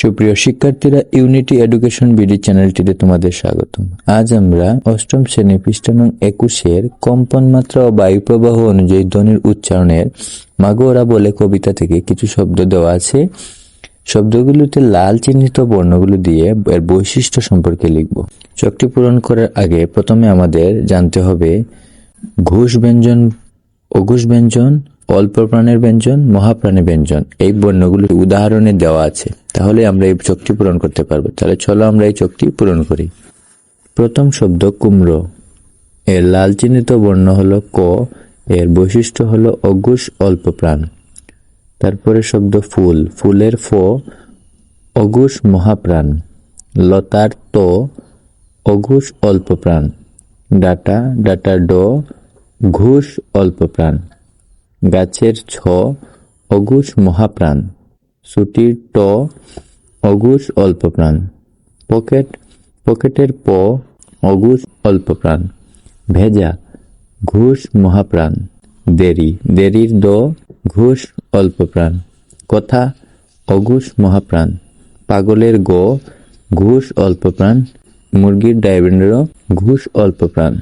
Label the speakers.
Speaker 1: সুপ্রিয় শিক্ষার্থীরা unity education BD চ্যানেলটিতে তোমাদের স্বাগতম। আজ আমরা অষ্টম শ্রেণি পৃষ্ঠা নং একুশের কম্পন মাত্রা ও বায়ু প্রবাহ অনুযায়ী ধ্বনির উচ্চারণের মাগোরা বলে কবিতা থেকে কিছু শব্দ দেওয়া আছে। শব্দগুলোতে লাল চিহ্নিত বর্ণগুলো দিয়ে এর বৈশিষ্ট্য সম্পর্কে লিখব। চকটি পূরণ করার আগে প্রথমে আমাদের জানতে হবে, ঘুষ ব্যঞ্জন অঘুষ ব্যঞ্জন অল্প প্রাণের ব্যঞ্জন, মহাপ্রাণের ব্যঞ্জন। এই বর্ণগুলো উদাহরণে দেওয়া আছে। তাহলে আমরা এই চোখটি পূরণ করতে পারব। তাহলে চলো আমরা এই চোখটি পূরণ করি। প্রথম শব্দ কুমড়ো এর লাল চিহ্নিত বর্ণ হলো ক, এর বৈশিষ্ট্য হলো অঘুষ অল্প প্রাণ তারপরে শব্দ ফুল। ফুলের ফ, অঘুষ মহাপ্রাণ। লতার ত, অঘুষ অল্প প্রাণ ডাটা ডাটার ড, ঘুষ অল্প প্রাণ গাছের ছ অঘুষ মহাপ্রাণ সুটির ট অঘুষ অল্প প্রাণ পকেট, পকেটের প অঘুষ অল্প প্রাণ ভেজা ঘুষ মহাপ্রাণ, দেরি, দেরির দ ঘুষ অল্প প্রাণ কথা অঘুষ মহাপ্রাণ, পাগলের গ ঘুষ অল্প প্রাণ মুরগির ডায়বেন্ডেরও ঘুষ অল্প প্রাণ